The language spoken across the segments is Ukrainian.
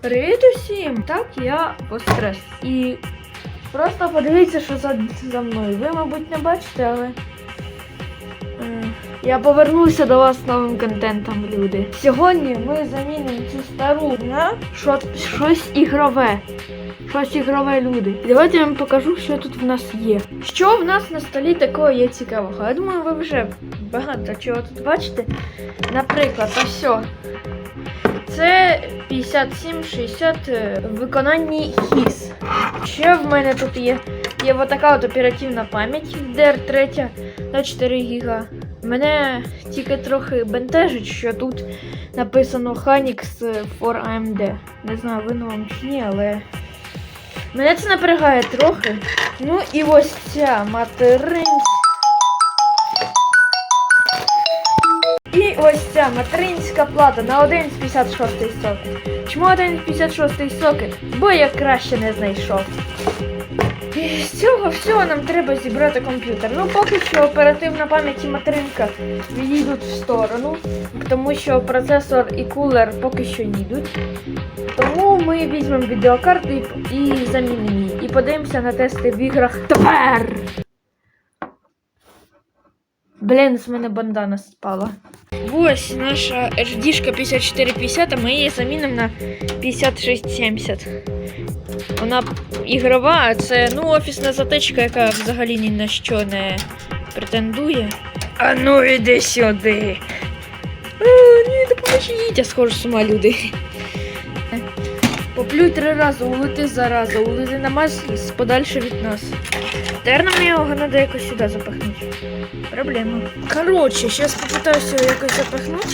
Привіт усім! Так, я Пострес. І просто подивіться, що за, за мною. Ви, мабуть, не бачите, але. Я повернуся до вас з новим контентом, люди. Сьогодні ми замінимо цю стару на що, щось ігрове. Щось ігрове, люди. І давайте я вам покажу, що тут в нас є. Що в нас на столі такого є цікавого? Я думаю, ви вже багато чого тут бачите. Наприклад, ось. Це 57-60 е, в виконанні хіс. Ще в мене тут є, є отака от оперативна пам'ять DR3 на 4 ГБ. Мене тільки трохи бентежить, що тут написано Hanix for AMD. Не знаю, видно вам чи ні, але мене це напрягає трохи. Ну і ось ця материнська. Ось ця материнська плата на 1,56 сокет. Чому 1,56 сокет? Бо я краще не знайшов. І з цього всього нам треба зібрати комп'ютер. Ну, поки що оперативна пам'ять і материнка відійдуть в сторону, тому що процесор і кулер поки що їдуть. Тому ми візьмемо відеокарту і, і замінимо її. І подивимося на тести в іграх тепер. Блін, з мене бандана спала. Ось наша HD 5450, а ми її замінимо на 5670. Вона ігрова, а це ну, офісна затичка, яка взагалі ні на що не претендує. А ну іди сюди. А, ні, допоможіть, я схожу з ума. Поплюй три рази, улети зараза, улети на маз подальше від нас. Тепер нам його треба якось сюди запихнути. Проблема. Коротше, зараз попитаюся його якось запихнути.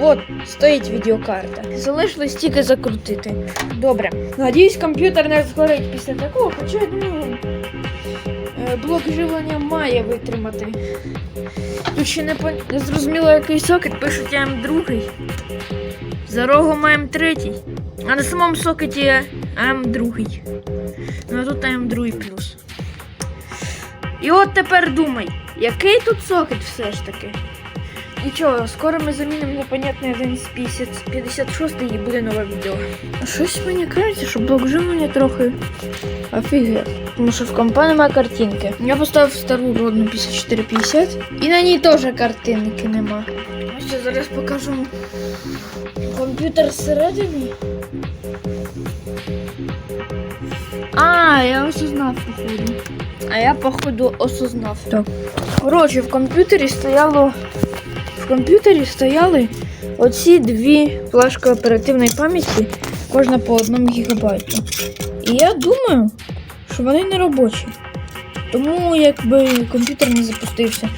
От, стоїть відеокарта. Залишилось тільки закрутити. Добре. Надіюсь, комп'ютер не згорить після такого, хоча я думаю, е, блок живлення має витримати. Тут ще не, пон- не зрозуміло, який сокет, пишуть м другий. За рогом м третій. А на самому сокеті м другий. Ну а тут м другий плюс. І от тепер думай, який тут сокет все ж таки? Нічого, скоро ми замінимо непонятний один з 50 56 і буде нове відео. А щось мені кажеться, що блок живлення трохи офігел. Тому що в компа немає картинки. Я поставив стару родну 5450 і на ній теж картинки нема. Ось зараз покажу комп'ютер зсередині. А, я осознав, походу. А я, походу, осознав. Так. Коротше, в комп'ютері стояло. В комп'ютері стояли оці дві флешки оперативної пам'яті, кожна по одному гігабайту. І я думаю, що вони не робочі. Тому якби комп'ютер не запустився.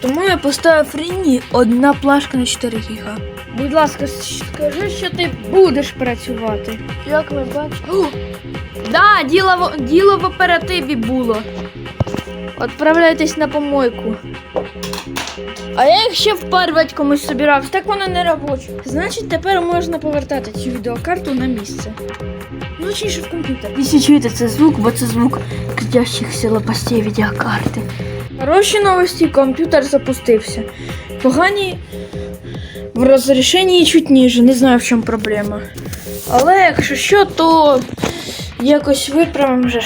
Тому я поставив Ріні одна плашка на 4 гіга. Будь ласка, скажи, що ти будеш працювати. Як ми бачимо. Да, діло діло в оперативі було. Отправляйтесь на помойку. А я їх ще впарювати комусь собирався, так воно не робоче. Значить, тепер можна повертати цю відеокарту на місце. Ну, точніше в комп'ютер. Якщо чуєте це звук, бо це звук крутящихся лопастей відеокарти. Хороші новості, комп'ютер запустився. Погані в розрішенні чуть ніже, не знаю в чому проблема. Але якщо що, то якось виправимо вже.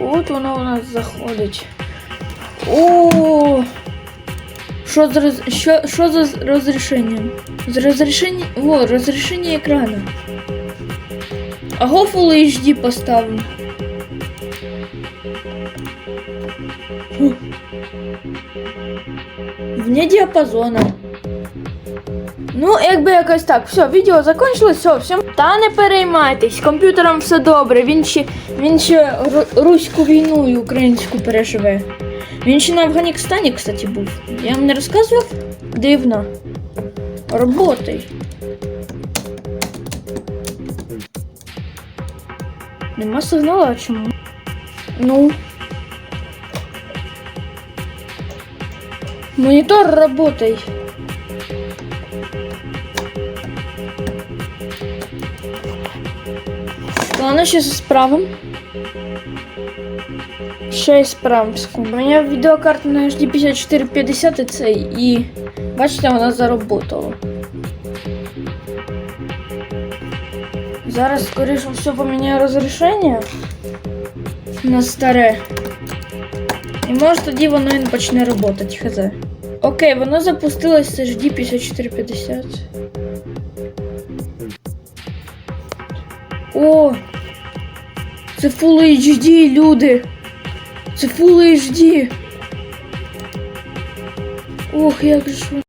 От воно у нас заходить. О, що з роз... що, що за розрішенням? З розрішення. О, розрішення екрану. Аго Full HD поставимо. Вне діапазона. Ну, якби якось так. Все, відео закончилось, все, всім. Та не переймайтесь, комп'ютером все добре. Він ще, він ще ру- руську війну і українську переживе. Він ще на Афганістані, кстати, був. Я вам не розказував? Дивно. Роботай. Нема сигналу, а чому? Ну. Монитор работай. Ладно, сейчас исправим. Ще справим секунду. У мене відеокарта на HD 5450 і цей, і бачите, вона заработала. Зараз, скоріше все, поміняю розрішення на старе. І може тоді воно і не почне працювати, хз. Окей, воно запустилось з HD 5450. О! Це Full HD, люди! Це Full HD! Ох, як же.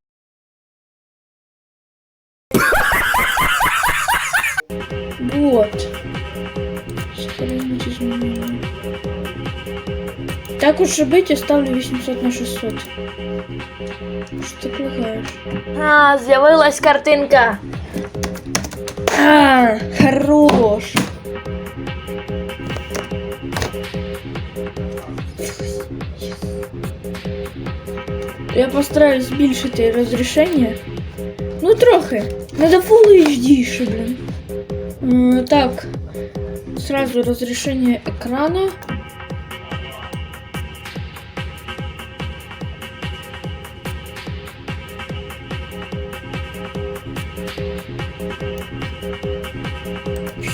Вот. Так уж и быть, я ставлю 800 на 600. Что ты лагаешь? А, з'явилась картинка. А, хорош. Я постараюсь збільшити розрішення. Ну, трохи. Надо Full HD ще, блін. М, Так. Сразу разрешение экрана.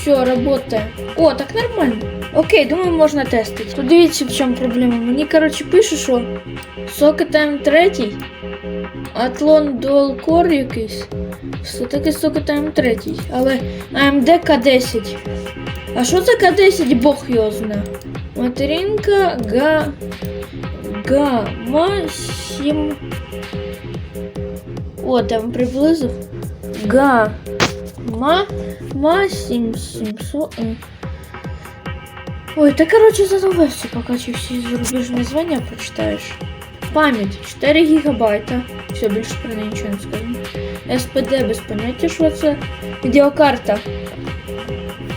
все, работаем. О, так нормально. Окей, думаю, можно тестить. Тут дивіться, в чем проблема. Мені, коротше, пише, що сокетайм третій. Атлон Dual якийсь. Все таки сокетайм третій. Але AMD K10. А що це К10? Бог його знає. Материнка Га... Гама 7. О, там приблизив. Гама 8 е. Ой, ты, короче, задолбался, пока все зарубежные звания прочитаешь. Память 4 гигабайта. Все, больше про неї нічого не скажу. СПД без поняття, що це. Видеокарта.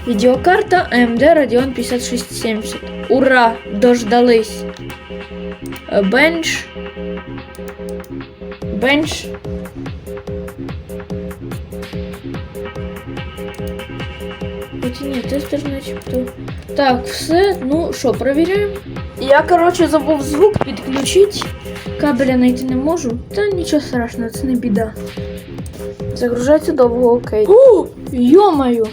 Видеокарта AMD Radeon 5670. Ура! Дождались. Е, бенч. Бенч ні, тестер начебто. Так, все. Ну що, перевіряємо. Я, коротше, забув звук підключити. Кабеля знайти не можу. Та нічого страшного, це не біда. Загружається довго, окей. У, йомаю.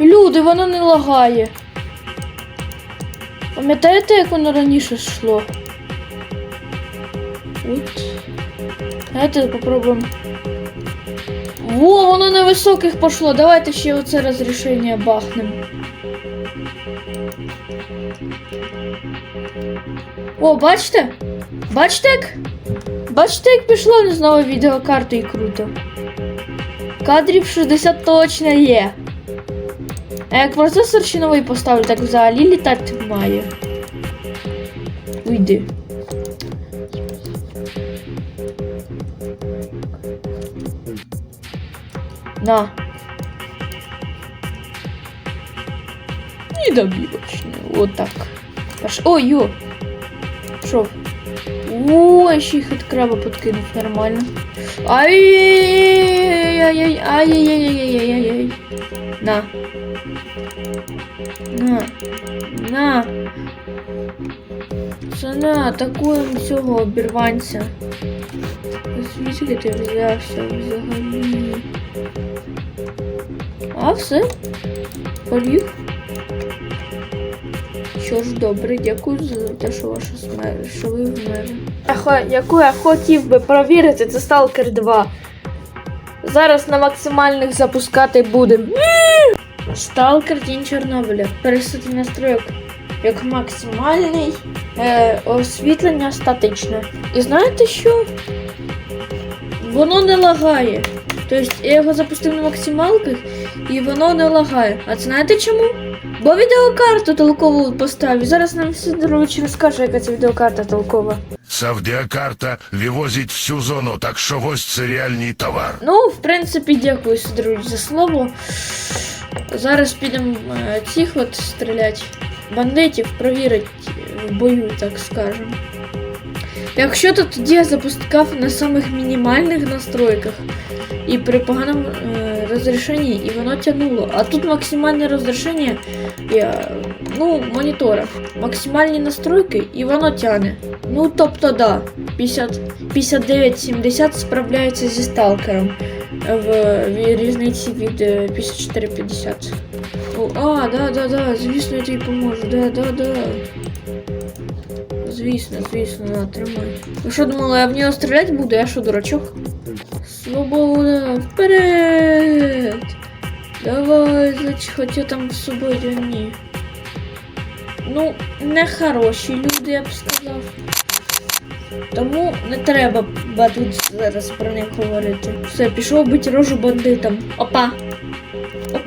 Люди, воно не лагає. Пам'ятаєте, як воно раніше йшло? От. Давайте попробуємо. Во, воно на високих пошло. Давайте ще оце розрішення бахнемо. О, бачите? Бачите як? Бачите, як пішло не знову відеокарту і круто. Кадрів 60 точно є. А як процесор ще новий поставлю, так взагалі літати має. Уйди. На. Недобивочно. Вот так. Паш... Ой, йо. Шо? Ой, ще їх від краба подкинув нормально. Ай-яй-яй-яй-яй. Ай-яй-яй-яй-яй-яй. На. На. На. Це на, атакуємо цього обірванця. Звідки ти взявся взагалі? А, все? Побіг? Що ж, добре, дякую за те, що ваша смерть, що ви вмерли. Яку я хотів би провірити, це Stalker 2. Зараз на максимальних запускати будемо. Сталкер Тінь Чорнобиля. Пересити настройок як максимальний е, освітлення статичне. І знаєте що? Воно не лагає. Тобто я його запустив на максималках і воно не лагає. А це знаєте чому? Бо відеокарту толкову поставив. Зараз нам Сидорович розкаже, яка це відеокарта толкова. Савдіакарта вивозить всю зону, так що вось це реальний товар. Ну, в принципі, дякую, Сидорович, за слово. Зараз підемо е, цих от стріляти. Бандитів провірити в бою, так скажемо. Якщо то тоді я запускав на самих мінімальних настройках і при поганому е, розрішенні, і воно тягнуло. А тут максимальне розрішення я, ну, монітора. Максимальні настройки і воно тягне. Ну, тобто, да, 50, 59-70 справляється зі сталкером. в, в різниці від е, 5450. О, а, да, да, да, звісно, я тобі поможу. Да, да, да. Звісно, звісно, на, тримай. Ви що думали, я в нього стріляти буду? Я що, дурачок? Свобода, вперед! Давай, значить, хоча там в свободі ні. Ну, не хороші люди, я б сказав. Тому не треба ба тут зараз про них говорити. Все, пішов бити рожу бандитам. Опа! Оп.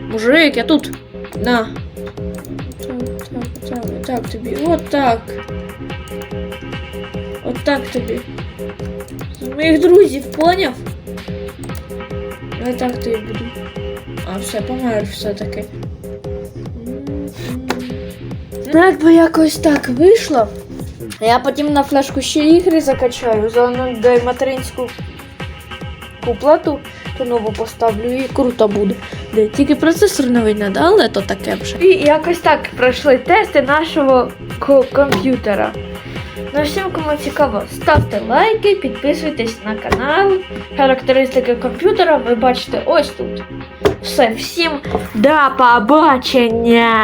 Мужик, я тут. На. Так, так, так, так тобі. От так. От так тобі. З моїх друзів, поняв? Я так тобі буду. А, все, помер все-таки. Ну, якби якось так вийшло. Я потім на флешку ще ігри закачаю, заодно дай материнську плату, то нову поставлю і круто буде. Де, тільки процесор новий надали то таке вже. І якось так пройшли тести нашого комп'ютера. Ну всім, кому цікаво, ставте лайки, підписуйтесь на канал. Характеристики комп'ютера ви бачите ось тут. Все, всім до побачення!